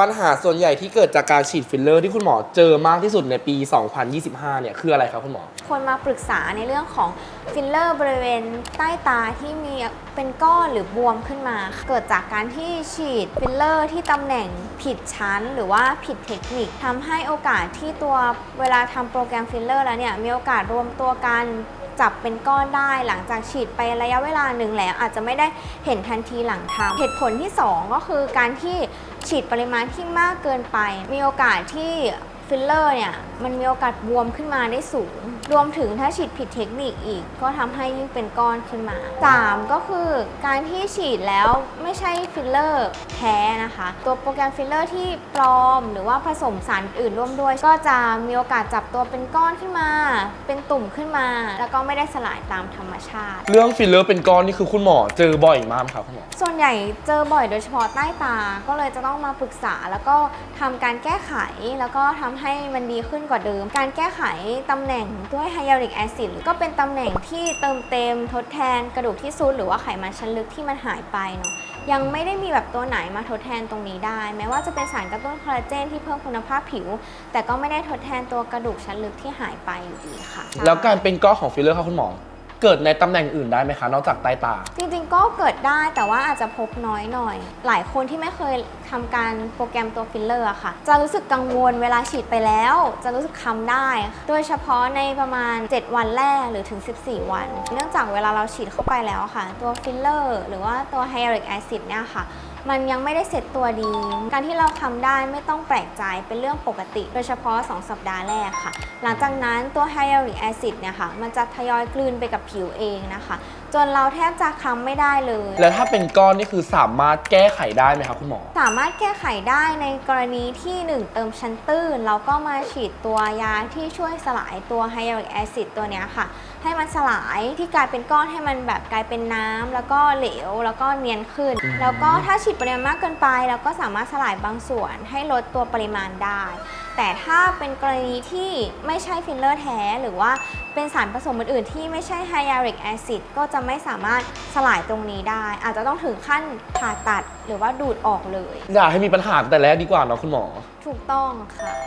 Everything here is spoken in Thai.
ปัญหาส่วนใหญ่ที่เกิดจากการฉีดฟิลเลอร์ที่คุณหมอเจอมากที่สุดในปี 2025 เนี่ยคืออะไรครับคุณหมอ คนมาปรึกษาในเรื่องของฟิลเลอร์บริเวณใต้ตาที่มีเป็นก้อนหรือบวมขึ้นมา เกิดจากการที่ฉีดฟิลเลอร์ที่ตำแหน่งผิดชั้น หรือว่าผิดเทคนิคทำให้โอกาสที่ตัวเวลาทำโปรแกรมฟิลเลอร์แล้วเนี่ยมีโอกาสรวมตัวกัน จับเป็นก้อนได้ หลังจากฉีดไประยะเวลาหนึ่งแล้ว อาจจะไม่ได้เห็นทันทีหลังทำเหตุผลที่สองก็คือการที่ฉีดปริมาณที่มากเกินไป มีโอกาสที่ฟิลเลอร์เนี่ย มันมีโอกาสบวมขึ้นมาได้สูง รวมถึงถ้าฉีดผิดเทคนิคอีก ก็ทำให้ยิ่งเป็นก้อนขึ้นมา 3 ก็คือการที่ฉีดแล้วไม่ใช่ฟิลเลอร์แท้นะคะ ตัวโปรแกรมฟิลเลอร์ที่ปลอม หรือว่าผสมสารอื่นร่วมด้วย ก็จะมีโอกาสจับตัวเป็นก้อนขึ้นมา เป็นตุ่มขึ้นมา แล้วก็ไม่ได้สลายตามธรรมชาติ เรื่องฟิลเลอร์เป็นก้อนนี่คือคุณหมอเจอบ่อยมากไหมครับคุณหมอส่วนใหญ่เจอบ่อยโดยเฉพาะใต้ตา ก็เลยจะต้องมาปรึกษาแล้วก็ทำการแก้ไขแล้วก็ทำให้มันดีขึ้นกว่าเดิม การแก้ไขตำแหน่งด้วยไฮยาลูริกแอซิดก็เป็นตำแหน่งที่เติมเต็มทดแทนกระดูกที่ซุดหรือว่าไขมันชั้นลึกที่มันหายไปเนาะยังไม่ได้มีแบบตัวไหนมาทดแทนตรงนี้ได้ แม้ว่าจะเป็นสารกระตุ้นคอลลาเจนที่เพิ่มคุณภาพผิว แต่ก็ไม่ได้ทดแทนตัวกระดูกชั้นลึกที่หายไปอยู่ดีค่ะ แล้วการเป็นก้อนของฟิลเลอร์ค่ะคุณหมอ เกิดในตำแหน่งอื่นได้ไหมคะ นอกจากใต้ตา จริงๆ ก็เกิดได้แต่ว่าอาจจะพบน้อยหน่อย หลายคนที่ไม่เคยทำการโปรแกรมตัวฟิลเลอร์อะค่ะ จะรู้สึกกังวลเวลาฉีดไปแล้ว จะรู้สึกคำได้ โดยเฉพาะในประมาณ 7 วันแรกหรือถึง 14 วัน เนื่องจากเวลาเราฉีดเข้าไปแล้วค่ะ ตัวฟิลเลอร์หรือว่าตัวไฮยาลูริกแอซิดเนี่ยค่ะ มันยังไม่ได้เสร็จตัวดี การที่เราทำได้ไม่ต้องแปลกใจเป็นเรื่องปกติ โดยเฉพาะ 2 สัปดาห์แรกค่ะ หลังจากนั้นตัวไฮยาลูริกแอซิดเนี่ยค่ะ มันจะทยอยกลืนไปกับผิวเองนะคะ จนเราแทบจะคำไม่ได้เลย แล้วถ้าเป็นก้อนนี่คือสามารถแก้ไขได้ไหมครับคุณหมอ สามารถแก้ไขได้ในกรณีที่ 1 เติมชั้นตื้นแล้วก็มาฉีดตัวยาที่ช่วยสลายตัวไฮยาลูริกแอซิดตัวเนี้ยค่ะ ให้มันสลายที่กลายเป็นก้อนให้มันแบบกลายเป็นน้ำแล้วก็เหลวแล้วก็เนียนขึ้นอืมแล้วก็ถ้าฉีดปริมาณมากเกินไปเราก็สามารถสลายบางส่วนให้ลดตัวปริมาณได้ แต่ถ้าเป็นกรณีที่ไม่ใช่ฟิลเลอร์แท้ หรือว่าเป็นสารผสมอื่นๆที่ไม่ใช่ไฮยาลูริกแอซิดก็จะไม่สามารถสลายตรงนี้ได้ อาจจะต้องถึงขั้นผ่าตัดหรือว่าดูดออกเลย อย่าให้มีปัญหาตั้งแต่แรกดีกว่าเนาะคุณหมอ ถูกต้องค่ะ